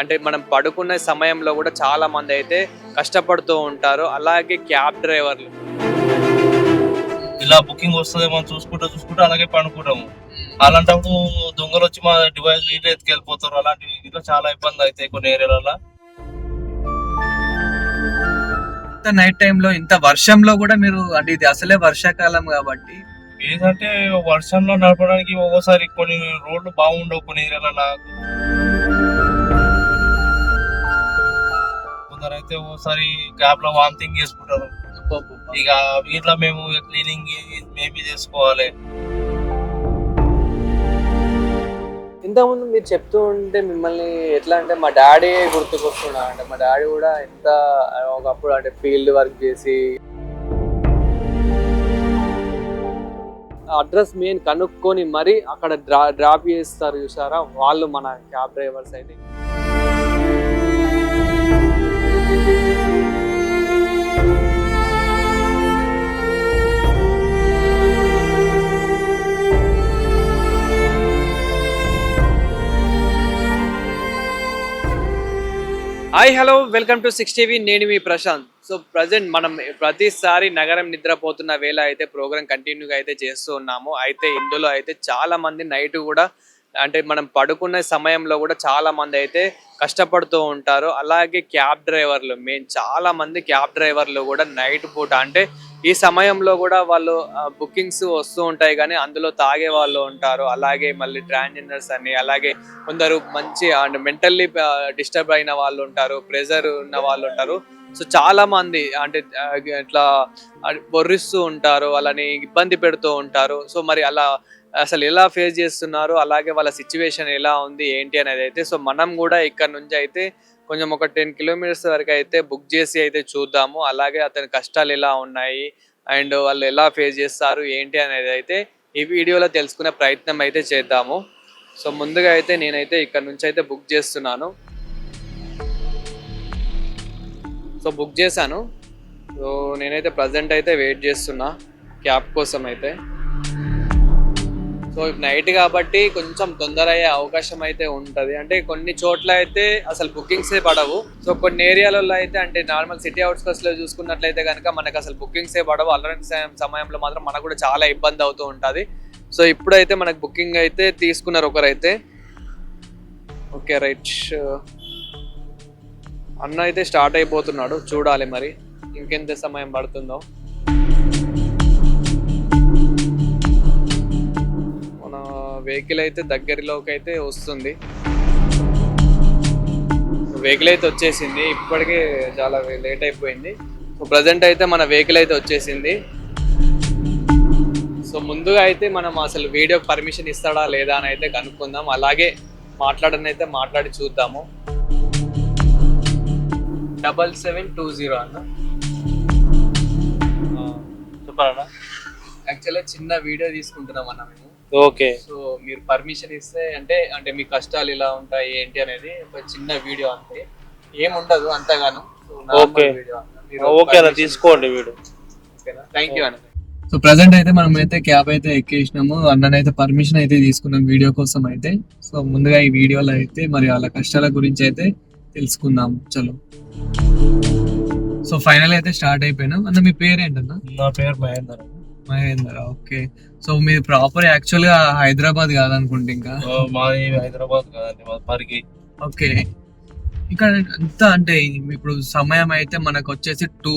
అంటే మనం పడుకున్న సమయంలో కూడా చాలా మంది అయితే కష్టపడుతూ ఉంటారు. అలాగే క్యాబ్ డ్రైవర్లు. ఇలా బుకింగ్ వస్తుంది మనం చూసుకుంటూ చూసుకుంటూ అలాగే పండుకుంటాము. అలాంటప్పుడు దొంగలు వచ్చి మా డివైస్ నీళ్ళు ఎత్తుకెళ్ళిపోతారు. అలాంటివి ఇట్లా చాలా ఇబ్బంది అవుతాయి కొన్ని ఏరియాలలో ఇంత నైట్ టైంలో ఇంత వర్షంలో కూడా మీరు అంటే ఇది అసలే వర్షాకాలం కాబట్టి. ఏంటంటే వర్షంలో నడపడానికి ఒక్కోసారి కొన్ని రోడ్లు బాగుండవు కొన్ని ఏరియాలలో అయితే ఒకసారి క్యాబ్లో వామిటింగ్ చేసుకుంటారు. ఇక వీటిలో మేము క్లీనింగ్ మేబీ చేసుకోవాలి. ఇంతకుముందు మీరు చెప్తూ ఉంటే మిమ్మల్ని ఎట్లా అంటే మా డాడీ గుర్తుకొస్తున్నా అంటే మా డాడీ కూడా ఎంత ఒకప్పుడు అంటే ఫీల్డ్ వర్క్ చేసి అడ్రస్ మెయిన్ కనుక్కొని మరి అక్కడ డ్రా డ్రాప్ చేస్తారు చూసారా? వాళ్ళు మన క్యాబ్ డ్రైవర్స్ అయితే. Hi hello welcome to six TV నేను మీ ప్రశాంత్. సో ప్రజెంట్ మనం ప్రతిసారి నగరం నిద్రపోతున్న వేళ అయితే ప్రోగ్రామ్ కంటిన్యూగా అయితే చేస్తూ ఉన్నాము. అయితే ఇందులో అయితే చాలా మంది నైట్ కూడా అంటే మనం పడుకునే సమయంలో కూడా చాలా మంది అయితే కష్టపడుతూ ఉంటారు. అలాగే క్యాబ్ డ్రైవర్లు మేము చాలా మంది క్యాబ్ డ్రైవర్లు కూడా నైట్ పూట అంటే ఈ సమయంలో కూడా వాళ్ళు బుకింగ్స్ వస్తూ ఉంటాయి కానీ అందులో తాగే వాళ్ళు ఉంటారు. అలాగే మళ్ళీ ట్రాన్స్జెండర్స్ అని అలాగే కొందరు మంచి అండ్ మెంటల్లీ డిస్టర్బ్ అయిన వాళ్ళు ఉంటారు ప్రెజర్ ఉన్న వాళ్ళు ఉంటారు. సో చాలా మంది అంటే ఇట్లా బొర్రిస్తూ ఉంటారు వాళ్ళని ఇబ్బంది పెడుతూ ఉంటారు. సో మరి అలా అసలు ఎలా ఫేస్ చేస్తున్నారు? అలాగే వాళ్ళ సిచ్యువేషన్ ఎలా ఉంది? ఏంటి అనేది అయితే సో మనం కూడా ఇక్కడ నుంచి అయితే కొంచెం ఒక టెన్ కిలోమీటర్స్ వరకు అయితే బుక్ చేసి అయితే చూద్దాము. అలాగే అతని కష్టాలు ఎలా ఉన్నాయి అండ్ వాళ్ళు ఎలా ఫేస్ చేస్తారు ఏంటి అనేది అయితే ఈ వీడియోలో తెలుసుకునే ప్రయత్నం అయితే చేద్దాము. సో ముందుగా అయితే నేనైతే ఇక్కడ నుంచి అయితే బుక్ చేస్తున్నాను. సో బుక్ చేశాను. సో నేనైతే ప్రజెంట్ అయితే వెయిట్ చేస్తున్నా క్యాబ్ కోసం అయితే. సో నైట్ కాబట్టి కొంచెం తొందర అయ్యే అవకాశం అయితే ఉంటుంది. అంటే కొన్ని చోట్ల అయితే అసలు బుకింగ్సే పడవు. సో కొన్ని ఏరియాలలో అయితే అంటే నార్మల్ సిటీ అవుట్స్కట్స్లో చూసుకున్నట్లయితే కనుక మనకు అసలు బుకింగ్సే పడవు. అలాంటి సమయంలో మాత్రం మనకు కూడా చాలా ఇబ్బంది అవుతూ ఉంటుంది. సో ఇప్పుడైతే మనకు బుకింగ్ అయితే తీసుకున్నారు ఒకరైతే. Okay right. అన్న అయితే స్టార్ట్ అయిపోతున్నాడు. చూడాలి మరి. ఇంకెంత సమయం పడుతుందో. వెహికల్ అయితే దగ్గరలోకి అయితే వస్తుంది. వెహికల్ అయితే వచ్చేసింది. ఇప్పటికే చాలా లేట్ అయిపోయింది. సో ప్రజెంట్ అయితే మన వెహికల్ అయితే వచ్చేసింది. సో ముందుగా అయితే మనం అసలు వీడియో పర్మిషన్ ఇస్తాడా లేదా అని అయితే కనుక్కుందాం. అలాగే మాట్లాడని అయితే మాట్లాడి చూద్దాము. డబల్ సెవెన్ టూ జీరో అన్న. చెప్పాలన్నా యాక్చువల్గా చిన్న వీడియో తీసుకుంటున్నాం అన్న మేము. ఓకే. సో మీరు పర్మిషన్ ఇస్తే అంటే అంటే మీ కష్టాలు ఇలా ఉంటాయి ఏంటి అనేది ఒక చిన్న వీడియో అంతే. ఏముండదు అంతగాను. Okay. ఓకే. అన్న తీసుకోండి వీడు. థ్యాంక్ యూ అన్న సో ప్రజెంట్ అయితే మనం అయితే క్యాబ్ అయితే ఎక్కేసినాము. అన్ననైతే పర్మిషన్ అయితే తీసుకున్నాం వీడియో కోసం అయితే. సో ముందుగా ఈ వీడియోలో అయితే మరి వాళ్ళ కష్టాల గురించి అయితే తెలుసుకుందాము చలో. సో ఫైనల్ అయితే స్టార్ట్ అయిపోయినాం. అన్న మీ పేరు ఏంటన్నా నా పేరు మహేందర్. మహేందర్? ఓకే. సో మీరు ప్రాపర్ యాక్చువల్గా హైదరాబాద్ కాదనుకుంటే ఇంకా? మాది హైదరాబాద్ కాదండి ఓకే. ఇక్కడ ఎంత అంటే ఇప్పుడు సమయం అయితే మనకు వచ్చేసి టూ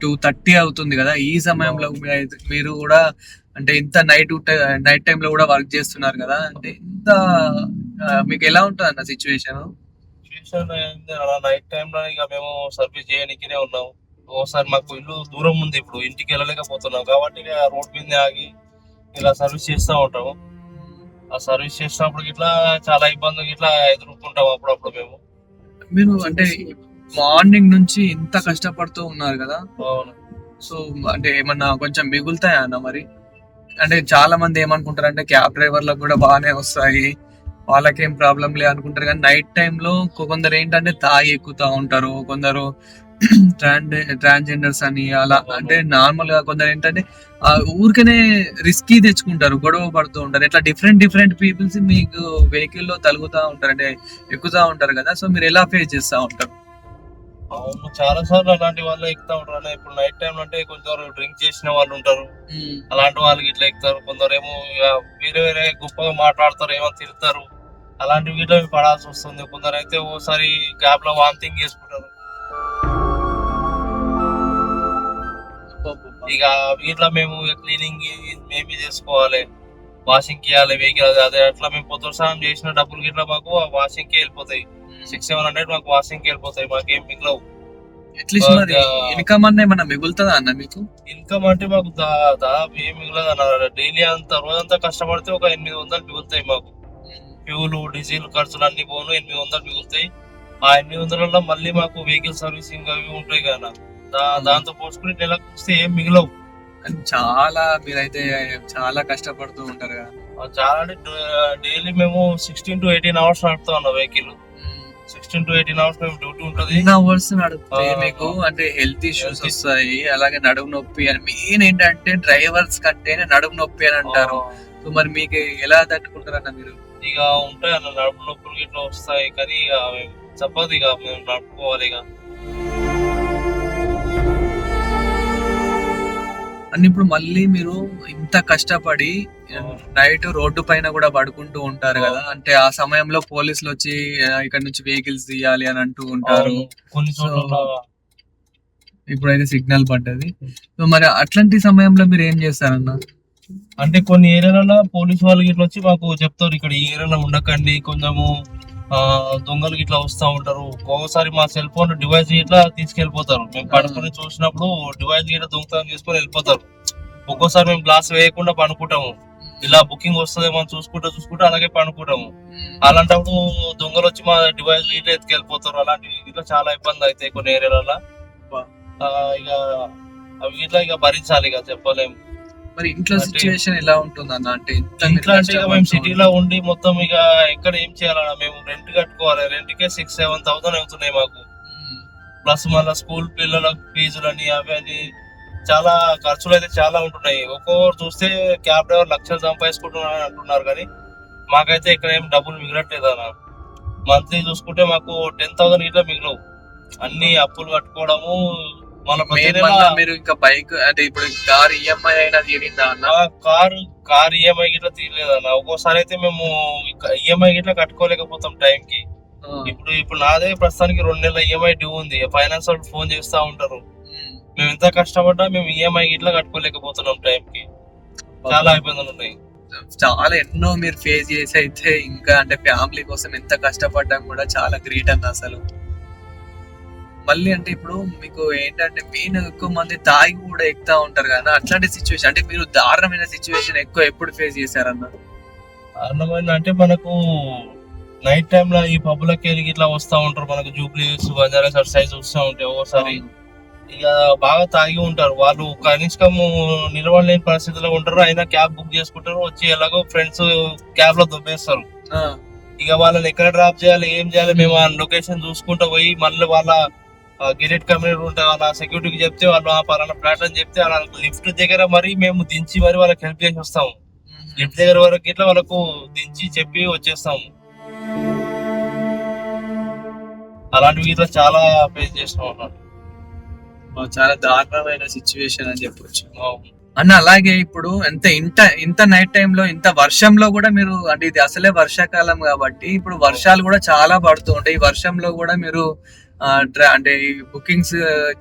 టూ థర్టీ అవుతుంది కదా. ఈ సమయంలో మీరు కూడా అంటే ఇంత నైట్ నైట్ టైంలో కూడా వర్క్ చేస్తున్నారు కదా. అంటే ఇంత మీకు ఎలా ఉంటుంది అన్న సిచ్యువేషన్ సిచ్యువేషన్ అలా నైట్ టైం లో ఇక మేము సర్వీస్ చేయడానికినే ఉన్నాం. ఒకసారి మాకు ఇల్లు దూరం ఉంది ఇప్పుడు ఇంటికి వెళ్ళలేకపోతున్నాం. కాబట్టి రోడ్ మీద ఆగి ఇలా సర్వీస్ చేస్తూ ఉంటాము. ఆ సర్వీస్ చేసినప్పుడు ఇట్లా చాలా ఇబ్బంది ఇట్లా ఎదుర్కొంటాం అప్పుడప్పుడు మేము. మీరు అంటే మార్నింగ్ నుంచి ఇంత కష్టపడుతూ ఉన్నారు కదా? అవును. సో అంటే ఏమన్నా కొంచెం మిగులుతాయా అన్న మరి? అంటే చాలా మంది ఏమనుకుంటారు అంటే క్యాబ్ డ్రైవర్లకు కూడా బాగానే వస్తాయి. వాళ్ళకేం ప్రాబ్లం లే అనుకుంటారు. కానీ నైట్ టైంలో కొందరు ఏంటంటే తాగి ఎక్కుతా ఉంటారు. కొందరు ట్రాన్ ట్రాన్స్జెండర్స్ అని అలా అంటే నార్మల్గా కొందరు ఏంటంటే ఆ ఊరికనే రిస్కీ తెచ్చుకుంటారు గొడవ పడుతూ ఉంటారు. ఇట్లా డిఫరెంట్ డిఫరెంట్ పీపుల్స్ మీకు వెహికల్లో తలుగుతా ఉంటారు అంటే ఎక్కుతా ఉంటారు కదా. సో మీరు ఎలా ఫేస్ చేస్తా ఉంటారు? అవును చాలా సార్లు అలాంటి వాళ్ళు ఎక్కుతా ఉంటారు. ఇప్పుడు నైట్ టైం అంటే కొంచెం డ్రింక్ చేసిన వాళ్ళు ఉంటారు. అలాంటి వాళ్ళకి ఇట్లా ఎక్కుతారు. కొందరు ఏమో ఇక వేరే వేరే గొప్పగా మాట్లాడతారు ఏమో తిడతారు. అలాంటి వీటిలో పడాల్సి వస్తుంది. కొందరు అయితే ఓసారి గ్యాప్లో వామిటింగ్ చేసుకుంటారు. ఇక వీటిలో మేము క్లీనింగ్ మేమే చేసుకోవాలి. వాషింగ్ చేయాలి వెహికల్ అదే అట్లా మేము పొద్దు స్నానం చేసిన డబ్బులు గిట్లా మాకు వాషింగ్కి వెళ్ళిపోతాయి. సిక్స్ సెవెన్ హండ్రెడ్ మాకు వాషింగ్కి వెళ్ళిపోతాయి మాకేం మిగిలవు. అట్లీస్ట్ మరి ఇన్కమ్ అన్న ఏమన్నా మిగులుతుందా అన్న మీకు? ఇన్కమ్ అంటే మాకు దా- దాదాపు ఏం మిగలదు అన్న. డైలీ అంత రోజంతా కష్టపడితే ఒక ఎనిమిది వందలు మిగులుతాయి మాకు. ఫ్యూల్ డీజిల్ ఖర్చులు అన్ని పోను ఎనిమిది వందలు మిగులుతాయి. ఆ ఎనిమిది వందలలో మళ్ళీ మాకు వెహికల్ సర్వీసింగ్ అవి ఉంటాయి కదా దాంతో పోసుకుని నెలకు వస్తే ఏం మిగలవు. కానీ చాలా మీరైతే చాలా కష్టపడుతూ ఉంటారు కదా. చాలా అంటే డైలీ మేము సిక్స్టీన్ టు ఎయిటీన్ అవర్స్ నడుపుతా ఉన్నాం vehicle. Sixteen to eighteen hours మేము డ్యూటీ ఉంటది. అవర్స్ నడిపితే ఆ. మీకు అంటే హెల్త్ ఇష్యూస్ వస్తాయి అలాగే నడుము నొప్పి అని మెయిన్ ఏంటంటే డ్రైవర్స్ కంటేనే నడుము నొప్పి అని అంటారు. సో మరి మీకు ఎలా తట్టుకుంటారన్న మీరు? ఇక ఉంటాయి అన్న నడుపు నొప్పులు గిట్లా వస్తాయి. కానీ ఇక మేము తప్పదు ఇక మేము నడుపుకోవాలి ఇక. అని ఇప్పుడు మళ్ళీ మీరు ఇంత కష్టపడి నైట్ రోడ్డు పైన కూడా పడుకుంటూ ఉంటారు కదా. అంటే ఆ సమయంలో పోలీసులు వచ్చి ఇక్కడ నుంచి వెహికల్స్ తీయాలి అని అంటూ ఉంటారు. ఇప్పుడైతే సిగ్నల్ పడ్డది. సో మరి అట్లాంటి సమయంలో మీరు ఏం చేస్తారన్న? అంటే కొన్ని ఏరియాలలో పోలీస్ వాళ్ళు ఇట్లా వచ్చి మాకు చెప్తారు ఇక్కడ ఈ ఏరియాలో ఉండకండి కొంచెము దొంగలు ఇట్లా వస్తా ఉంటారు. ఒక్కొక్కసారి మా సెల్ ఫోన్ డివైస్ ఇట్లా తీసుకెళ్ళిపోతారు మేము పడుకొని చూసినప్పుడు డివైస్ ఇట్లా దొంగతనం చేసుకొని వెళ్ళిపోతారు. ఒక్కోసారి మేము గ్లాస్ వేయకుండా పనుకుంటాము. ఇలా బుకింగ్ వస్తుందేమో అని చూసుకుంటూ చూసుకుంటూ అలాగే పనుకుంటాము. అలాంటప్పుడు దొంగలు వచ్చి మా డివైస్ ఇట్లా ఎత్తుకెళ్ళిపోతారు. అలాంటివి ఇట్లా చాలా ఇబ్బంది అవుతాయి కొన్ని ఏరియాలలో. ఇక అవి ఇట్లా ఇక భరించాలి ఇక చెప్పలేము. మరి ఇంట్లో సిచ్యువేషన్ ఎలా ఉంటుంది అన్న అంటే ఇంట్లో అంటే ఇక మేము సిటీలో ఉండి మొత్తం ఇక ఎక్కడ ఏం చేయాలన్నా మేము రెంట్ కట్టుకోవాలి. రెంట్ కే సిక్స్ సెవెన్ థౌసండ్ అవుతున్నాయి మాకు. ప్లస్ మళ్ళీ స్కూల్ పిల్లల ఫీజులని అవి అని చాలా ఖర్చులు అయితే చాలా ఉంటున్నాయి. ఒక్కొక్కరు చూస్తే క్యాబ్ డ్రైవర్ లక్షలు సంపాదించుకుంటున్నారు అంటున్నారు కానీ మాకైతే ఇక్కడ ఏం డబ్బులు మిగలట్లేదు అన్న మంత్లీ చూసుకుంటే మాకు టెన్ థౌసండ్ ఇట్లా మిగలవు. అన్ని అప్పులు కట్టుకోవడము మీరు ఇంకా బైక్ అంటే ఇప్పుడు కార్ ఈఎంఐ అయినా తీరిందా అన్న? కారు కార్ ఈఎంఐ గిట్లా తీయలేదన్న ఒక్కోసారి అయితే మేము ఈఎంఐ గిట్లా కట్టుకోలేకపోతాం టైం కి. ఇప్పుడు ఇప్పుడు నాదే ప్రస్తుతానికి రెండు నెలల ఈఎంఐ డ్యూ ఉంది. ఫైనాన్స్ వాళ్ళు ఫోన్ చేస్తా ఉంటారు. మేము ఎంత కష్టపడ్డా మేము ఈఎంఐ గిట్లా కట్టుకోలేకపోతున్నాం టైం కి. చాలా ఇబ్బందులు ఉన్నాయి. చాలా ఎన్నో మీరు ఫేస్ చేసి అయితే ఇంకా అంటే ఫ్యామిలీ కోసం ఎంత కష్టపడ్డాం కూడా చాలా గ్రేట్ అన్న అసలు. మళ్ళీ అంటే ఇప్పుడు మీకు ఏంటంటే మెయిన్ ఎక్కువ మంది తాగి కూడా ఎక్కుతా ఉంటారు కదా అట్లాంటి సిచ్యువేషన్ అంటే మీరు దారుణమైన సిచ్యువేషన్ ఎక్కువ ఎప్పుడు ఫేస్ చేశారన్న? కారణమైన అంటే మనకు నైట్ టైం లో ఈ పబ్బులకి వెళ్ళి ఇట్లా వస్తా ఉంటారు మనకు జూబ్లీస్ బంజారా సైజ్ వస్తూ ఉంటాయి ఒకసారి ఇక బాగా తాగి ఉంటారు. వాళ్ళు కనీసం నిలబడలేని పరిస్థితిలో ఉంటారు అయినా క్యాబ్ బుక్ చేసుకుంటారు వచ్చి ఎలాగో ఫ్రెండ్స్ క్యాబ్లో దుబ్బేస్తారు. ఇక వాళ్ళని ఎక్కడ డ్రాప్ చేయాలి ఏం చేయాలి మేము ఆ లొకేషన్ చూసుకుంటూ పోయి మళ్ళీ వాళ్ళ గిరెట్ కమ్యూనిటీ ఉంటే వాళ్ళ సెక్యూరిటీకి చెప్తే వాళ్ళు ఆ పలానా ప్లాట్ అని చెప్తే వాళ్ళ లిఫ్ట్ దగ్గర మరి మేము దించి మరి వాళ్ళకి హెల్ప్ చేసి వస్తాము. లిఫ్ట్ దగ్గర వరకు ఇట్లా వాళ్ళకు దించి చెప్పి వచ్చేస్తాము. అలాంటివి ఇట్లా చాలా ఫేస్ చేస్తాం అన్నమాట చాలా దారుణమైన సిచ్యువేషన్ అని చెప్పొచ్చు. అన్న అలాగే ఇప్పుడు ఎంత ఇంత ఇంత నైట్ టైంలో ఇంత వర్షంలో కూడా మీరు అంటే ఇది అసలే వర్షాకాలం కాబట్టి ఇప్పుడు వర్షాలు కూడా చాలా పడుతూ ఉంటాయి. ఈ వర్షంలో కూడా మీరు అంటే బుకింగ్స్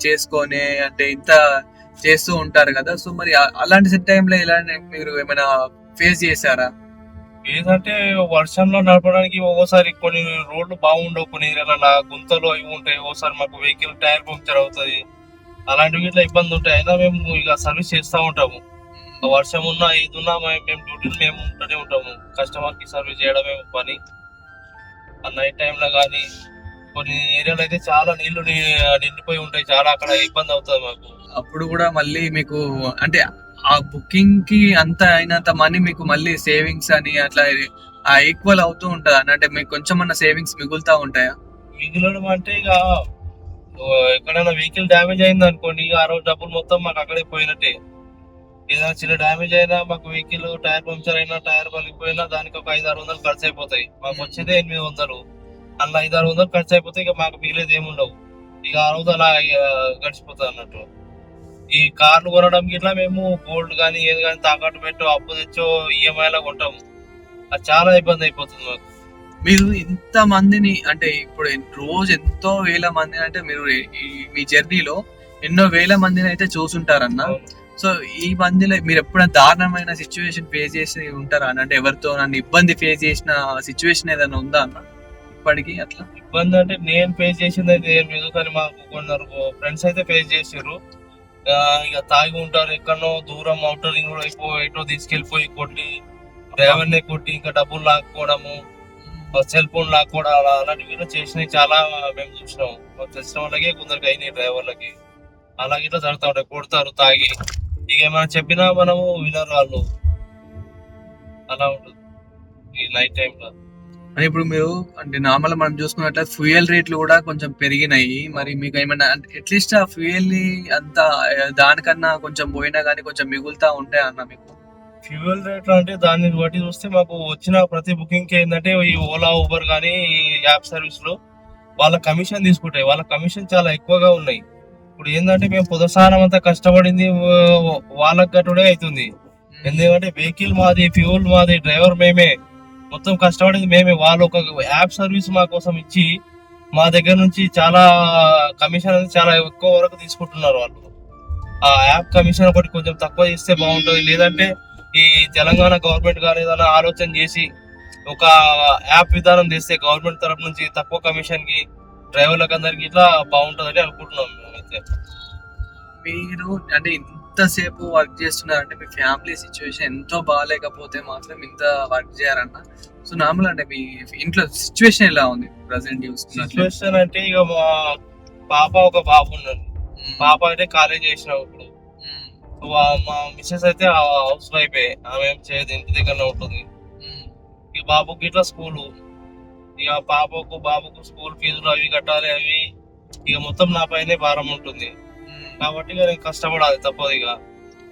చేసుకొని అంటే ఇంత చేస్తూ ఉంటారు కదా. సో మరి అలాంటి టైంలో ఇలా మీరు ఏమైనా ఫేస్ చేశారా? ఏంటంటే వర్షంలో నడపడానికి ఒక్కోసారి కొన్ని రోడ్లు బాగుండవు కొన్ని ఏరియాల గుంతలు అవి ఉంటాయి. ఒక్కోసారి మాకు వెహికల్ టైర్ పంక్చర్ అవుతుంది. అలాంటివి ఇట్లా ఇబ్బంది ఉంటాయి. అయినా మేము ఇక సర్వీస్ చేస్తూ ఉంటాము. వర్షం ఉన్నా ఇది ఉన్నా మే- మేము డ్యూటీలు మేము ఉంటూనే ఉంటాము. కస్టమర్కి సర్వీస్ చేయడమే పని. ఆ నైట్ టైంలో కానీ కొన్ని ఏరియాలో అయితే చాలా నీళ్ళు నిండిపోయి ఉంటాయి. చాలా అక్కడ ఇబ్బంది అవుతుంది మాకు. అప్పుడు కూడా మళ్ళీ మీకు అంటే ఆ బుకింగ్కి అంత అయినంత మనీ మీకు మళ్ళీ సేవింగ్స్ అని అట్లా ఆ ఈక్వల్ అవుతూ ఉంటది? అన్న అంటే మీకు కొంచెం సేవింగ్స్ మిగులుతా ఉంటాయా? మిగిలడం అంటే ఇక ఎక్కడైనా వెహికల్ డ్యామేజ్ అయింది అనుకోండి ఆ రోజు డబ్బులు మొత్తం మాకు అక్కడే పోయినట్టే. ఏదైనా చిన్న డ్యామేజ్ అయినా మాకు వెహికల్ టైర్ పంక్చర్ అయినా టైర్ పలిగిపోయినా దానికి ఒక ఐదు ఆరు వందలు ఖర్చు అయిపోతాయి. మాకు వచ్చేదే ఎనిమిది వందలు. అలా ఐదు ఆరు వందలు ఖర్చు అయిపోతే ఇక మాకు మిగిలేదు ఏముండవు ఇక ఆ రోజు అలా గడిచిపోతుంది అన్నట్టు. ఈ కార్లు కొనడం ఇట్లా మేము గోల్డ్ కానీ ఏది కానీ తాకట్టు పెట్టో అప్పు తెచ్చో ఈఎంఐలో కొంటాము అది చాలా ఇబ్బంది అయిపోతుంది మాకు. మీరు ఇంత మందిని అంటే ఇప్పుడు రోజు ఎంతో వేల మందిని అంటే మీరు మీ జర్నీలో ఎన్నో వేల మందిని అయితే చూసుంటారన్న. సో ఈ మందిలో మీరు ఎప్పుడైనా దారుణమైన సిచ్యువేషన్ ఫేస్ చేసి ఉంటారా? అంటే ఎవరితో నన్ను ఇబ్బంది ఫేస్ చేసిన సిచ్యువేషన్ ఏదైనా ఉందా అన్న? ఇప్పటికి అట్లా. ఇబ్బంది అంటే నేను ఫేస్ చేసింది అయితే ఏం లేదు కానీ మాకు కొందరు ఫ్రెండ్స్ అయితే ఫేస్ చేసారు ఇక తాగి ఉంటారు ఎక్కడనో దూరం అవుటర్ రింగ్ రోడ్ ఎటో తీసుకెళ్ళిపోయి కొట్టి డ్రైవర్ని కొట్టి ఇంకా డబ్బులు లాక్కోవడము సెల్ ఫోన్ లాక్కోవడం అలా అలాంటివి చేసినవి చాలా మేము చూసినాం. మాకు తెలిసిన వాళ్ళకి కొందరికి అయినాయి డ్రైవర్లకి. అలాగే ఇట్లా జరుగుతూ ఉంటాయి కొడతారు తాగి. ఇక ఏమైనా చెప్పినా మనము వినరు వాళ్ళు. అలా ఉంటుంది. ఈ నైట్ టైంలో అని ఇప్పుడు మీరు అంటే నార్మల్ మనం చూసుకున్నట్లయితే ఫ్యూయల్ రేట్లు కూడా కొంచెం పెరిగినాయి. మరి మీకు ఏమైనా అట్లీస్ట్ ఆ ఫ్యూయల్ని అంత దానికన్నా కొంచెం పోయినా కానీ కొంచెం మిగులుతా ఉంటాయి అన్న మీకు? ఫ్యూయల్ రేట్ అంటే దాన్ని బట్టి చూస్తే మాకు వచ్చిన ప్రతి బుకింగ్కి ఏంటంటే ఈ ఓలా ఊబర్ కానీ ఈ యాప్ సర్వీస్లో వాళ్ళ కమిషన్ తీసుకుంటాయి. వాళ్ళ కమిషన్ చాలా ఎక్కువగా ఉన్నాయి. ఇప్పుడు ఏంటంటే మేము పొదసానం అంతా కష్టపడింది వాళ్ళకి కట్టుడే అవుతుంది. ఎందుకంటే వెహికల్ మాది ఫ్యూల్ మాది డ్రైవర్ మేమే. మొత్తం కష్టపడింది మేమే. వాళ్ళు ఒక యాప్ సర్వీస్ మా కోసం ఇచ్చి మా దగ్గర నుంచి చాలా కమిషన్ అనేది చాలా ఎక్కువ వరకు తీసుకుంటున్నారు వాళ్ళు. ఆ యాప్ కమిషన్ ఒకటి కొంచెం తక్కువ చేస్తే బాగుంటుంది. లేదంటే ఈ తెలంగాణ గవర్నమెంట్ గారు ఏదైనా ఆలోచన చేసి ఒక యాప్ విధానం చేస్తే గవర్నమెంట్ తరఫు నుంచి తక్కువ కమిషన్కి డ్రైవర్లకు అందరికి ఇట్లా బాగుంటుందని అనుకుంటున్నాం మేమైతే. మీరు అంటే ఇంతసేపు వర్క్ చేస్తున్నారంటే మీ ఫ్యామిలీ సిచ్యువేషన్ ఎంతో బాగాలేకపోతే మాత్రం ఇంత వర్క్ చేయారన్న సో నార్మల్ అంటే మీ ఇంట్లో సిచ్యువేషన్ ఎలా ఉంది ప్రజెంట్ సిచ్యువేషన్ అంటే ఇక మా పాప ఒక బాబు ఉన్నాడు పాప అయితే కాలేజ్ చేసినాం ఇప్పుడు. మా మిస్సెస్ అయితే హౌస్ వైఫ్ ఆమె ఏం చేయదు ఇంటి దగ్గరనే ఉంటుంది. ఈ బాబుకి ఇట్లా స్కూల్. ఇక పాపకు బాబుకు స్కూల్ ఫీజులు అవి కట్టాలి అవి. ఇక మొత్తం నా పైనే భారం ఉంటుంది. కాబట్టి ఇక నేను కష్టపడాలి తప్పదు ఇక.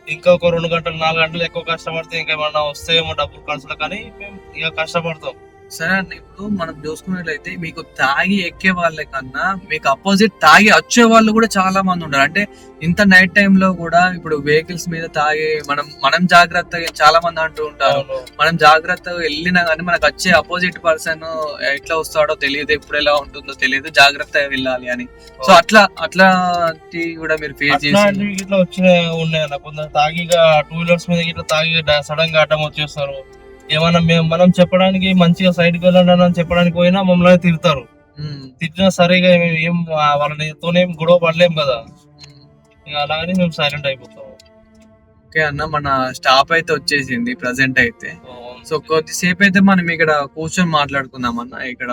ఇంకా ఒక రెండు గంటలు నాలుగు గంటలు ఎక్కువ కష్టపడితే ఇంకేమన్నా వస్తాయేమో డబ్బులు ఖర్చులు కానీ మేము ఇక కష్టపడతాం. సరే అన్న ఇప్పుడు మనం చూసుకున్నట్లయితే మీకు తాగి ఎక్కే వాళ్ళ కన్నా మీకు అపోజిట్ తాగి వచ్చే వాళ్ళు కూడా చాలా మంది ఉంటారు అంటే ఇంత నైట్ టైంలో కూడా ఇప్పుడు వెహికల్స్ మీద తాగి మనం మనం జాగ్రత్తగా చాలా మంది అంటూ ఉంటారు. మనం జాగ్రత్తగా వెళ్ళినా కానీ మనకు వచ్చే అపోజిట్ పర్సన్ ఎట్లా వస్తాడో తెలియదు ఎప్పుడు ఎలా ఉంటుందో తెలియదు జాగ్రత్తగా వెళ్ళాలి అని. సో అట్లా అట్లాంటి కూడా మీరు ఫేస్ చేసి ఇట్లా వచ్చినాయి ఉన్నాయి కొందరు తాగిగా టూ వీలర్స్ మీద ఇట్లా తాగి సడన్గా అడ్డం వచ్చేస్తారు. ఏమన్నా మేము మనం చెప్పడానికి మంచిగా సైడ్కి వెళ్ళండి అని చెప్పడానికి పోయినా మమ్మల్ని తిడతారు. ఉమ్, తిట్టినా సరిగా మేము ఏం ఆ వాళ్ళని తోనేం గొడవ పడలేం కదా. ఇక అలాగని మేము సైలెంట్ అయిపోతాం. ఓకే అన్న మన స్టాప్ అయితే వచ్చేసింది ప్రజెంట్ అయితే. సో కొద్దిసేపు అయితే మనం ఇక్కడ కూర్చొని మాట్లాడుకుందాం అన్న. ఇక్కడ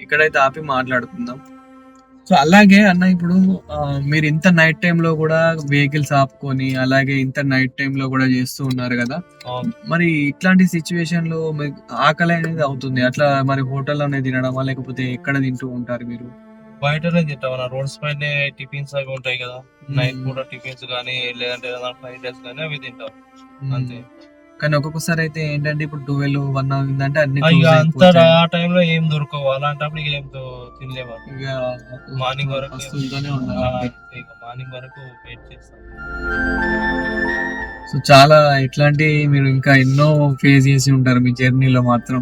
ఇక్కడైతే ఆపి మాట్లాడుకుందాం. సో అలాగే అన్న ఇప్పుడు మీరు ఇంత నైట్లో కూడా వెహికల్స్ ఆపుకొని అలాగే ఇంత నైట్లో కూడా చేస్తూ ఉన్నారు కదా. మరి ఇట్లాంటి సిచ్యువేషన్లో ఆకలి అనేది అవుతుంది. అట్లా మరి హోటల్లోనే తినడమా లేకపోతే ఎక్కడ తింటూ ఉంటారు మీరు? బయటనే తింటాం రోడ్స్ పైన టిఫిన్స్ అవి ఉంటాయి కదా. నైట్ పూట టిఫిన్స్ కానీ లేదంటే ఫ్రైడ్ రైస్ కానీ అవి తింటాం. అంతే. కానీ ఒక్కొక్కసారి అయితే ఏంటంటే ఇప్పుడు ట్వెల్వ్ వన్ అయిందంటే అన్ని అంత. ఆ టైంలో ఏం దొరకవు. అలాంటప్పుడు ఏం తినలేము మార్నింగ్ వరకు ఉండాలి. ఇక మార్నింగ్ వరకు వెయిట్ చేస్తాం. సో చాలా ఇట్లాంటి మీరు ఇంకా ఎన్నో ఫేస్ చేసి ఉంటారు మీ జర్నీలో మాత్రం.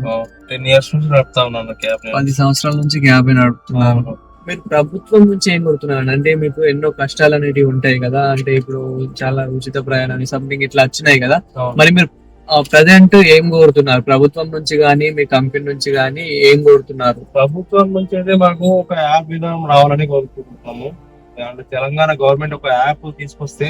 టెన్ ఇయర్స్ నుంచి నడుపుతా ఉన్నాను క్యాబ్ పది సంవత్సరాల నుంచి క్యాబ్ నడుపుతున్నారు మీరు ప్రభుత్వం నుంచి ఏం కోరుతున్నారు అంటే మీకు ఎన్నో కష్టాలు అనేటివి ఉంటాయి కదా. అంటే ఇప్పుడు చాలా ఉచిత ప్రయాణాన్ని సంథింగ్ ఇట్లా వచ్చినాయి కదా. మరి మీరు ప్రజెంట్ ఏం కోరుతున్నారు? ప్రభుత్వం నుంచి కానీ మీ కంపెనీ నుంచి కానీ ఏం కోరుతున్నారు? ప్రభుత్వం నుంచి అయితే మాకు ఒక యాప్ విధానం రావాలని కోరుకుంటున్నాము. అంటే తెలంగాణ గవర్నమెంట్ ఒక యాప్ తీసుకొస్తే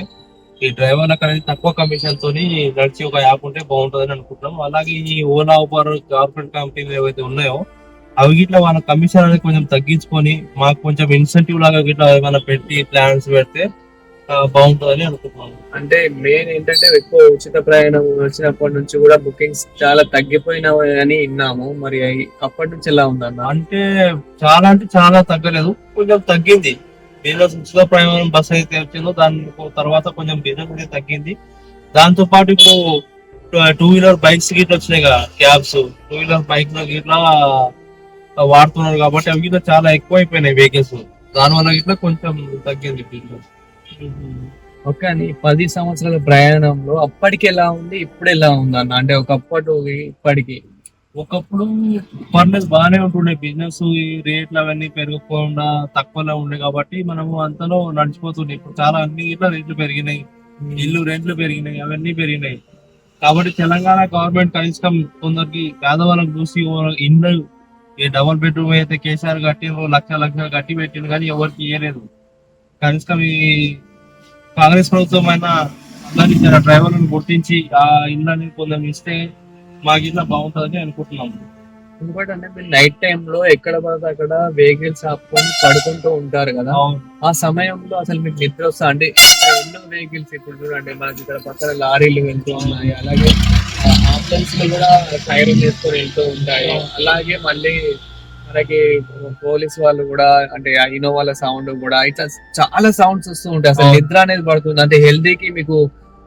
ఈ డ్రైవర్లకు అనేది తక్కువ కమిషన్ తోని నడిచి ఒక యాప్ ఉంటే బాగుంటుందని అనుకుంటున్నాం అలాగే ఈ ఓలా ఊబర్ కార్పొరేట్ కంపెనీలు ఏవైతే ఉన్నాయో అవి గిట్లా వాళ్ళ కమిషన్ అనేది కొంచెం తగ్గించుకొని మాకు కొంచెం ఇన్సెంటివ్ లాగా గిట్లా ఏమైనా పెట్టి ప్లాన్స్ పెడితే బాగుంటుందని అనుకుంటున్నాను. అంటే మెయిన్ ఏంటంటే ఎక్కువ ఉచిత ప్రయాణం వచ్చినప్పటి నుంచి కూడా బుకింగ్స్ చాలా తగ్గిపోయినాయి అని విన్నాము. మరి అప్పటి నుంచి ఎలా ఉందన్న? అంటే చాలా అంటే చాలా తగ్గలేదు. కొంచెం తగ్గింది. బిజినెస్ ఉచిత ప్రయాణం బస్ అయితే వచ్చిందో దాని తర్వాత కొంచెం బిజినెస్ అయితే తగ్గింది. దాంతో పాటు ఇప్పుడు టూ వీలర్ బైక్స్ గిట్ల వచ్చినాయి కదా క్యాబ్స్ టూ వీలర్ బైక్ గిట్లా వాడుతున్నారు కాబట్టి అవి గిట్ల చాలా ఎక్కువ అయిపోయినాయి వెహికల్స్ దాని వల్ల గిట్ల కొంచెం తగ్గింది బిజినెస్ ఓకే పది సంవత్సరాల ప్రయాణంలో అప్పటికి ఎలా ఉంది ఇప్పుడు ఎలా ఉంది అన్న? అంటే ఒకప్పటి ఇప్పటికి. ఒకప్పుడు పర్లేదు బాగానే ఉంటుండే బిజినెస్ ఈ రేట్లు అవన్నీ పెరగకుండా తక్కువలో ఉండే కాబట్టి మనము అంతలో నడిచిపోతుండే. ఇప్పుడు చాలా అన్ని ఇట్లా రేట్లు పెరిగినాయి. ఇల్లు రెంట్లు పెరిగినాయి అవన్నీ పెరిగినాయి. కాబట్టి తెలంగాణ గవర్నమెంట్ కనీసం కొందరికి పేదవాళ్ళకి చూసి ఇండ్లు ఈ డబుల్ బెడ్రూమ్ అయితే కేసీఆర్ కట్టిన లక్ష లక్ష కట్టి పెట్టిండు కానీ ఎవరికి ఇవ్వలేదు కనీసం ఈ కాంగ్రెస్ ప్రభుత్వం అయినా అందరినీ డ్రైవర్లను గుర్తించి ఆ ఇళ్ళని కొంచెం ఇస్తే మాకు ఇట్లా బాగుంటుందని అనుకుంటున్నాం. ఇంకోటి అంటే మీరు నైట్ టైం లో ఎక్కడ పడితే అక్కడ వెహికల్స్ ఆపుకొని పడుకుంటూ ఉంటారు కదా. ఆ సమయంలో అసలు మీకు నిద్ర వస్తా అంటే ఎన్నో వెహికల్స్ ఇప్పుడు చూడండి మనకి ఇక్కడ పక్కన లారీలు వెళ్తూ ఉన్నాయి అలాగే అంబులెన్స్లో కూడా సైరన్ చేసుకొని వెళ్తూ ఉంటాయి. అలాగే మళ్ళీ మనకి పోలీస్ వాళ్ళు కూడా అంటే ఇన్నోవాల సౌండ్ కూడా ఇట్లా చాలా సౌండ్స్ వస్తూ ఉంటాయి. అసలు. నిద్ర అనేది పడుతుంది. అంటే హెల్తీకి మీకు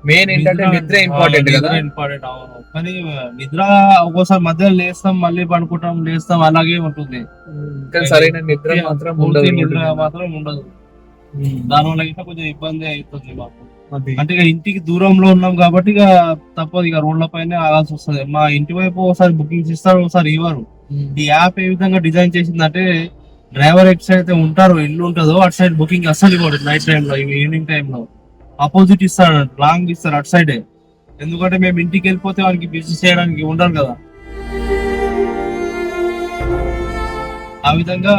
మెయిన్ ఏంటంటే నిద్ర ఇంపార్టెంట్ కదా? ఇంపార్టెంట్ అవును. కానీ నిద్ర ఒక్కోసారి మధ్యలో లేస్తాం మళ్ళీ పడుకుంటాం లేస్తాం అలాగే ఉంటుంది. కానీ సరైన నిద్ర మాత్రం ఉండదు. నిద్ర మాత్రం ఉండదు. దానివల్ల ఇంకా కొంచెం ఇబ్బంది అవుతుంది మాకు. అంటే ఇక ఇంటికి దూరంలో ఉన్నాం కాబట్టి ఇక తప్పదు ఇక రోడ్ల పైన ఆగాల్సి వస్తుంది. మా ఇంటి వైపు ఒకసారి బుకింగ్స్ ఇస్తారు ఒకసారి ఇవ్వరు. ఈ యాప్ ఏ విధంగా డిజైన్ చేసిందంటే డ్రైవర్ ఎట్ సైడ్ అయితే ఉంటారు ఇల్లు ఉంటుందో అటు సైడ్ బుకింగ్ అస్సలు ఇవ్వడు నైట్ టైంలో ఈవినింగ్ టైంలో ఆపోజిట్ ఇస్తాడు లాంగ్ ఇస్తారు అటు సైడే ఎందుకంటే మేము ఇంటికి వెళ్ళిపోతే వానికి బిజినెస్ చేయడానికి ఉండాలి కదా. ఆ విధంగా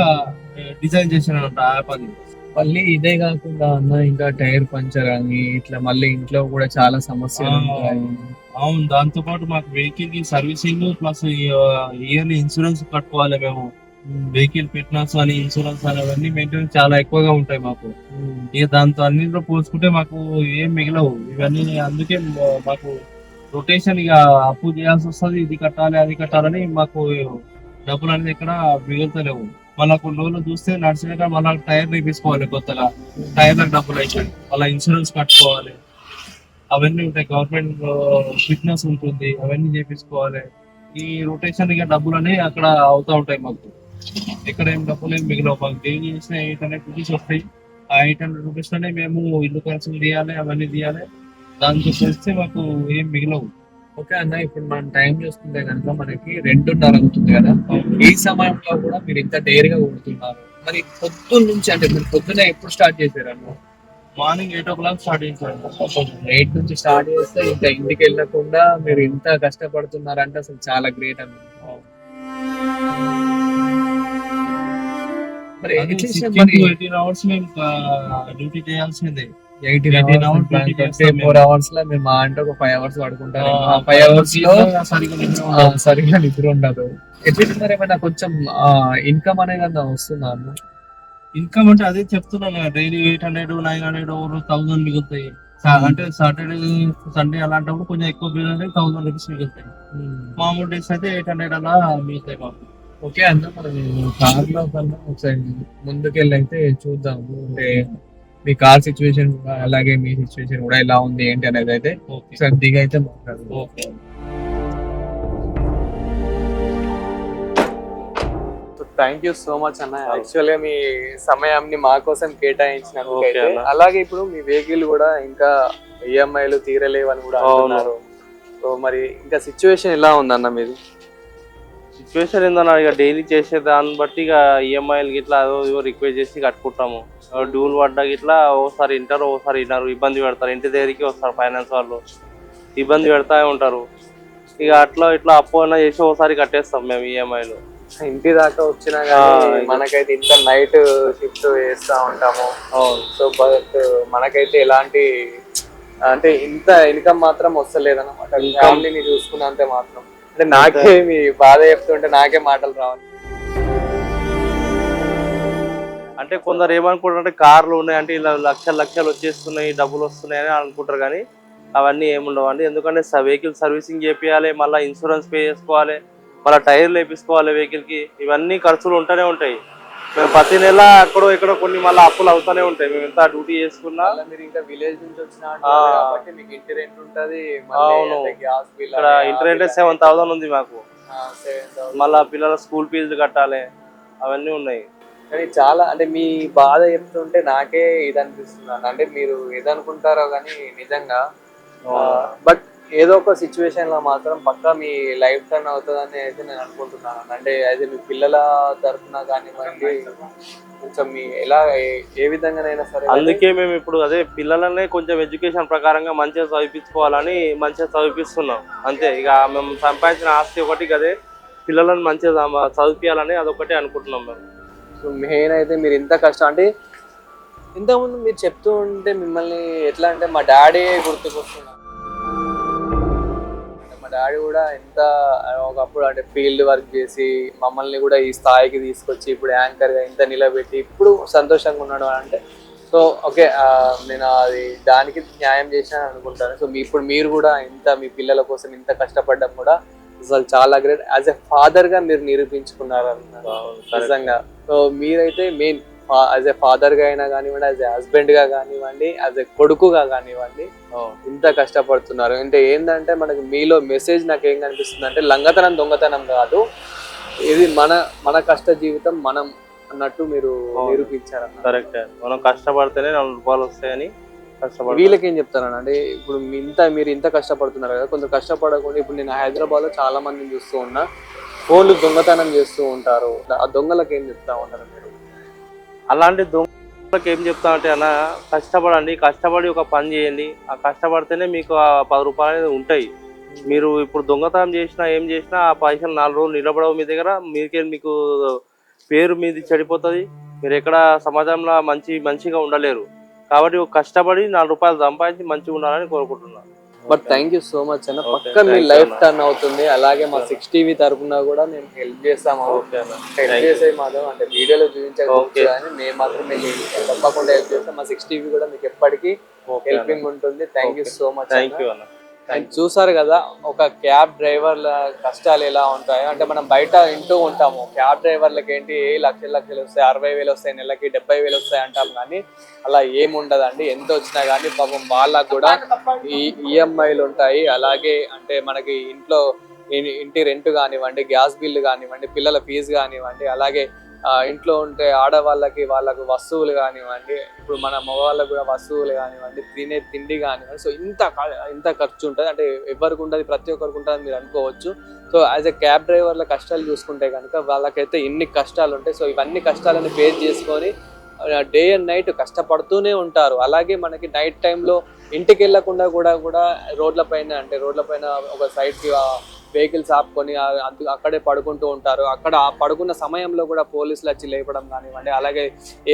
డిజైన్ చేసినట్టు యాప్ అది. మళ్ళీ ఇదే కాకుండా అన్న ఇంకా టైర్ పంచర్ అని ఇట్లా మళ్ళీ ఇంట్లో కూడా చాలా సమస్యలు. ఉంటాయి. అవును దాంతో పాటు మాకు వెహికల్కి సర్వీసింగ్ ప్లస్ ఇయర్లీ ఇన్సూరెన్స్ కట్టుకోవాలి మేము. వెహికల్ ఫిట్నెస్ అని ఇన్సూరెన్స్ అని అవన్నీ మెయింటెనెన్స్ చాలా ఎక్కువగా ఉంటాయి మాకు. ఇక దాంతో అన్నింటిలో పోల్చుకుంటే మాకు ఏం మిగలవు. ఇవన్నీ అందుకే మాకు రొటేషన్ ఇక అప్పు చేయాల్సి వస్తుంది. ఇది కట్టాలి అది కట్టాలని మాకు డబ్బులు అనేది ఎక్కడ మిగులుతలేవు. మళ్ళీ కొన్ని రోజులు చూస్తే నడిచినాక మళ్ళీ టైర్ తీసుకోవాలి కొత్తగా. టైర్లకు డబ్బులు అయితే మళ్ళీ ఇన్సూరెన్స్ కట్టుకోవాలి. అవన్నీ ఉంటాయి. గవర్నమెంట్ ఫిట్నెస్ ఉంటుంది. అవన్నీ చేపించుకోవాలి. ఈ రొటేషన్ ఇక డబ్బులు అనేవి అక్కడ అవుతా ఉంటాయి మాకు. ఎక్కడ ఏం డబ్బులు ఏం మిగిలవు. మాకు డైలీ చేసిన ఎయిట్ హండ్రెడ్ రూపీస్ వస్తాయి. ఆ ఎయిట్ హండ్రెడ్ రూపీస్లోనే మేము ఇల్లు ఖర్చులు తీయాలి అవన్నీ తీయాలి. దాంతో చేస్తే మాకు ఏం మిగిలవు. ఓకే అన్న ఇప్పుడు మనం టైం చూసుకుంటే కనుక మనకి రెండున్నర అవుతుంది కదా. ఈ సమయంలో కూడా మీరు ఇంత డేర్గా కొడుతున్నారు. మరి పొద్దున్న నుంచి అంటే మీరు పొద్దున ఎప్పుడు స్టార్ట్ చేశారు అన్న? Morning eight o'clock start చేయించాను ఎయిట్ నుంచి స్టార్ట్ చేస్తే ఇంకా ఇంటికి వెళ్ళకుండా మీరు ఇంత కష్టపడుతున్నారంటే అసలు చాలా గ్రేట్ అన్న. మరి ఎయిటీన్ అవర్స్ మేము డ్యూటీ చేయాల్సిందే. ఎయిటీన్ 18 hours అవర్స్ ఫోర్ అవర్స్లో మేము మా అంటే ఒక ఫైవ్ అవర్స్ పడుకుంటారు ఫైవ్ అవర్స్లో సరిగ్గా నిద్ర ఉండదు. ఎట్లీస్ట్ మరి ఏమైనా కొంచెం ఇన్కమ్ అనేది అన్న వస్తుందా అన్న? ఇన్కమ్ అంటే అదే చెప్తున్నాను daily eight hundred nine hundred over thousand మిగులుతాయి. సా- అంటే సాటర్డే సండే అలాంటప్పుడు కొంచెం ఎక్కువ బిల్ అంటే థౌసండ్ రూపీస్ మిగులుతాయి మామూలు డేస్ అయితే ఎయిట్ హండ్రెడ్ అలా మిగులుతాయి మాకు. ఓకే అన్న మనం కార్లో కన్నా ఒకసారి ముందుకెళ్ళి అయితే చూద్దాము. అంటే మీ కార్ సిచ్యువేషన్ కూడా అలాగే మీ సిచ్యువేషన్ కూడా ఎలా ఉంది ఏంటి అనేది అయితే ఓకే. ఒకసారి దిగి అయితే మాట్లాడదాం. Okay. Thank you so much అన్న. యాక్చువల్గా మీ సమయాన్ని మా కోసం కేటాయించినందుకు Okay అయితే అన్న. అలాగే ఇప్పుడు మీ వెహికల్ కూడా ఇంకా ఈఎంఐలు తీరలేవని కూడా. అంటున్నారు. సో మరి ఇంకా సిచ్యువేషన్ ఎలా ఉందన్న మీది? సిచ్యువేషన్ ఏందన్నా ఇక డైలీ చేసే దాన్ని బట్టి ఇక ఈఎంఐలు గిట్లా అదో ఇవో రిక్వెస్ట్ చేసి కట్టుకుంటాము. డ్యూల్ పడ్డా గిట్లా ఓసారి వింటారు ఓసారి వినరు ఇబ్బంది పెడతారు. ఇంటి దగ్గరికి వస్తారు ఫైనాన్స్ వాళ్ళు. ఇబ్బంది పెడతా ఉంటారు. ఇక అట్లా ఇట్లా అప్పు అయినా చేసి ఒకసారి కట్టేస్తాం మేము ఈఎంఐలు ఇంటి దాకా వచ్చినా కానీ మనకైతే ఇంత నైట్ షిఫ్ట్ చేస్తా ఉంటాము. సో బట్ మనకైతే ఎలాంటి అంటే ఇంత ఇన్కమ్ మాత్రం వస్తలేదన్నమాట. ఫ్యామిలీని చూసుకున్నంతే మాత్రం. అంటే నాకే మీ బాధ చెప్తుంటే నాకే మాటలు రావాలి. అంటే కొందరు ఏమనుకుంటారంటే కార్లు ఉన్నాయంటే ఇలా లక్షలు లక్షలు వచ్చేస్తున్నాయి డబ్బులు వస్తున్నాయి అని అనుకుంటారు కానీ అవన్నీ ఏముండవండి ఎందుకంటే వెహికల్ సర్వీసింగ్ చేపియాలి మళ్ళీ ఇన్సూరెన్స్ పే చేసుకోవాలి మళ్ళీ టైర్లు వేపించుకోవాలి వెహికల్కి ఇవన్నీ ఖర్చులు ఉంటూనే ఉంటాయి. మేము ప్రతి నెల అక్కడో ఇక్కడో కొన్ని మళ్ళీ అప్పులు అవుతూనే ఉంటాయి. మేము ఎంత డ్యూటీ చేసుకున్నా మీరు ఇంకా విలేజ్ నుంచి వచ్చిన. కాబట్టి మీకు ఇంటి రెంట్ ఉంటది అవును. ఇక్కడ ఇంటర్నెట్ సెవెన్ థౌసండ్ ఉంది మాకు. మళ్ళీ పిల్లల స్కూల్ ఫీజులు కట్టాలి అవన్నీ ఉన్నాయి. కానీ చాలా అంటే మీ బాధ చెప్తుంటే నాకే ఇది అనిపిస్తున్నాను అంటే మీరు ఏదనుకుంటారో కానీ నిజంగా బట్ ఏదో ఒక సిచ్యువేషన్లో మాత్రం పక్కా మీ లైఫ్ టర్న్ అవుతుందని అయితే నేను అనుకుంటున్నాను. అంటే అయితే మీ పిల్లల తరఫున కానివ్వండి కొంచెం మీ ఎలా ఏ- విధంగానైనా సరే అందుకే మేము ఇప్పుడు అదే పిల్లలనే కొంచెం ఎడ్యుకేషన్ ప్రకారంగా మంచిగా చదివించుకోవాలని మంచిగా చదివిస్తున్నాం అంతే ఇక మేము సంపాదించిన ఆస్తి ఒకటి అదే పిల్లలను మంచిగా చదివించాలని అదొకటి అనుకుంటున్నాం మేము. సో మెయిన్ అయితే మీరు ఇంత కష్టం అంటే ఇంతకుముందు మీరు చెప్తూ ఉంటే మిమ్మల్ని ఎట్లా అంటే మా డాడీ గుర్తుకొస్తున్నారు మా డాడీ కూడా ఎంత ఒకప్పుడు అంటే ఫీల్డ్ వర్క్ చేసి మమ్మల్ని కూడా ఈ స్థాయికి తీసుకొచ్చి ఇప్పుడు యాంకర్గా ఇంత నిలబెట్టి ఇప్పుడు సంతోషంగా ఉన్నాడు అంటే సో ఓకే నేను అది దానికి న్యాయం చేశాను అనుకుంటాను. సో మీ ఇప్పుడు మీరు కూడా ఇంత మీ పిల్లల కోసం ఇంత కష్టపడడం కూడా అసలు చాలా గ్రేట్. యాజ్ ఎ ఫాదర్గా మీరు నిరూపించుకున్నారు అన్నారు నిజంగా. సో మీరైతే మెయిన్ యాజ్ ఎ ఫాదర్గా అయినా కానివ్వండి యాజ్ ఎ హస్బెండ్గా కానివ్వండి యాజ్ ఎ కొడుకుగా కానివ్వండి ఇంత కష్టపడుతున్నారు. అంటే ఏంటంటే మనకి మీలో మెసేజ్ నాకు ఏం కనిపిస్తుంది అంటే లంగతనం దొంగతనం కాదు. ఇది మన మన కష్ట జీవితం మనం అన్నట్టు మీరు అవును. నిరూపించారన్న కరెక్ట్. మనం కష్టపడితేనే నాలుగు రూపాయలు వస్తాయని కష్టపడి వీళ్ళకి ఏం చెప్తారన్న అంటే ఇప్పుడు ఇంత మీరు ఇంత కష్టపడుతున్నారు కదా కొంచెం కష్టపడకుండా ఇప్పుడు నేను హైదరాబాద్లో చాలా మందిని చూస్తూ ఉన్నా ఫోన్లు దొంగతనం చేస్తూ ఉంటారు. ఆ దొంగలకు ఏం చెప్తా ఉంటారు? అలాంటి దొంగలకు ఏం చెప్తా అంటే అన్న కష్టపడండి కష్టపడి ఒక పని చేయండి. ఆ కష్టపడితేనే మీకు ఆ పది రూపాయలు అనేది ఉంటాయి. మీరు ఇప్పుడు దొంగతనం చేసినా ఏం చేసినా ఆ పైసలు నాలుగు రోజులు నిలబడవు మీ దగ్గర మీకే మీకు పేరు మీది చెడిపోతుంది. మీరు ఎక్కడ సమాజంలో మంచి మంచిగా ఉండలేరు. కాబట్టి కష్టపడి నాలుగు రూపాయలు సంపాదించి మంచిగా ఉండాలని కోరుకుంటున్నాను but thank you so much అన్న పక్క మీ లైఫ్. టర్న్ అవుతుంది అలాగే మా సిక్స్ టీవీ తరపున కూడా మేము హెల్ప్ చేస్తాము హెల్ప్. చేసే మాత్రం అంటే వీడియోలో చూపించకపోవచ్చు. కానీ మేము మాత్రం మీకు తప్పకుండా హెల్ప్ చేస్తాం మా సిక్స్ టీవీ కూడా మీకు ఎప్పటికీ. హెల్పింగ్ ఉంటుంది thank you. So much thank you అన్న చూసారు కదా ఒక క్యాబ్ డ్రైవర్ల కష్టాలు ఎలా ఉంటాయో. అంటే మనం బయట వింటూ ఉంటాము క్యాబ్ డ్రైవర్లకి ఏంటి ఏ లక్షల లక్షలు వస్తాయి అరవై వేలు వస్తాయి నెలకి డెబ్బై వేలు వస్తాయి అంటాం కానీ అలా ఏముండదండి ఎంత వచ్చినా కానీ పాపం వాళ్ళకు కూడా ఈ ఈఎంఐలు ఉంటాయి. అలాగే అంటే మనకి ఇంట్లో ఇంటి రెంట్ కానివ్వండి గ్యాస్ బిల్లు కానివ్వండి పిల్లల ఫీజు కానివ్వండి అలాగే ఇంట్లో ఉంటే ఆడవాళ్ళకి వాళ్ళకు వస్తువులు కానివ్వండి ఇప్పుడు మన మగవాళ్ళకు కూడా వస్తువులు కానివ్వండి తినే తిండి కానివ్వండి. సో ఇంత ఇంత ఖర్చు ఉంటుంది. అంటే ఎవరికి ఉంటుంది ప్రతి ఒక్కరికి ఉంటుంది మీరు అనుకోవచ్చు. సో యాజ్ ఎ క్యాబ్ డ్రైవర్ల కష్టాలు చూసుకుంటే కనుక వాళ్ళకైతే ఇన్ని కష్టాలు ఉంటాయి. సో ఇవన్నీ కష్టాలను ఫేస్ చేసుకొని డే అండ్ నైట్ కష్టపడుతూనే ఉంటారు. అలాగే మనకి నైట్ టైంలో ఇంటికి వెళ్ళకుండా కూడా కూడా రోడ్ల పైన అంటే రోడ్ల పైన ఒక సైడ్కి వెహికల్స్ ఆపుకొని అక్కడే పడుకుంటూ ఉంటారు. అక్కడ పడుకున్న సమయంలో కూడా పోలీసులు వచ్చి లేపడం కానివ్వండి అలాగే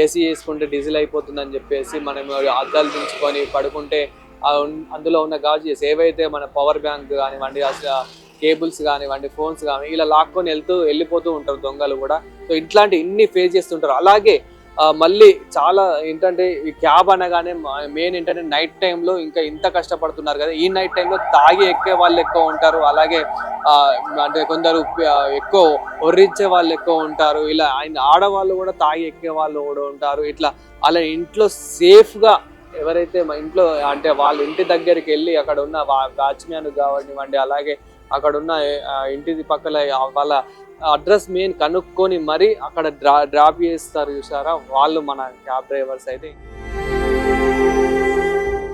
ఏసీ వేసుకుంటే డీజిల్ అయిపోతుందని చెప్పేసి మనం అద్దాలు దించుకొని పడుకుంటే అందులో ఉన్న గాజెస్ ఏవైతే మన పవర్ బ్యాంక్ కానివ్వండి అసలు కేబుల్స్ కానివ్వండి ఫోన్స్ కానీ ఇలా లాక్కొని వెళ్తూ వెళ్ళిపోతూ ఉంటారు దొంగలు కూడా. సో ఇట్లాంటి ఇన్ని ఫేస్ చేస్తుంటారు. అలాగే మళ్ళీ చాలా ఏంటంటే ఈ క్యాబ్ అనగానే మెయిన్ ఏంటంటే నైట్ టైంలో ఇంకా ఇంత కష్టపడుతున్నారు కదా. ఈ నైట్ టైంలో తాగి ఎక్కే వాళ్ళు ఎక్కువ ఉంటారు. అలాగే అంటే కొందరు ఎక్కువ ఒర్రించే వాళ్ళు ఎక్కువ ఉంటారు. ఇలా ఆయన ఆడవాళ్ళు కూడా తాగి ఎక్కే వాళ్ళు కూడా ఉంటారు. ఇట్లా అలా ఇంట్లో సేఫ్గా ఎవరైతే మా ఇంట్లో అంటే వాళ్ళ ఇంటి దగ్గరికి వెళ్ళి అక్కడ ఉన్న వాచ్మ్యాన్ కావనివ్వండి అలాగే అక్కడ ఉన్న ఇంటి పక్కల వాళ్ళ అడ్రస్ మెయిన్ కనుక్కొని మరి అక్కడ డ్రా డ్రాప్ చేస్తారు చూసారా? వాళ్ళు మన క్యాబ్ డ్రైవర్స్ అయితే.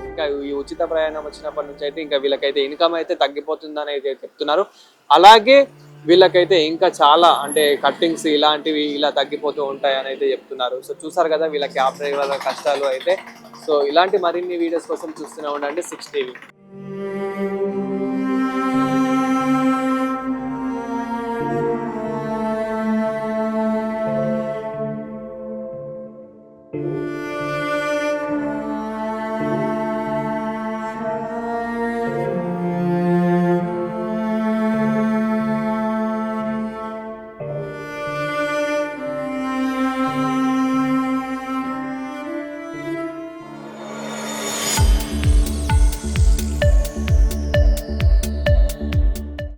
ఇంకా ఈ ఉచిత ప్రయాణం వచ్చినప్పటి నుంచి అయితే ఇంకా వీళ్ళకైతే ఇన్కమ్ అయితే తగ్గిపోతుందని అయితే చెప్తున్నారు. అలాగే వీళ్ళకైతే ఇంకా చాలా అంటే కట్టింగ్స్ ఇలాంటివి ఇలా తగ్గిపోతూ ఉంటాయని అయితే చెప్తున్నారు. సో చూసారు కదా వీళ్ళ క్యాబ్ డ్రైవర్ల కష్టాలు అయితే. సో ఇలాంటి మరిన్ని వీడియోస్ కోసం చూస్తూనే ఉండండి సిక్స్ టీవీ.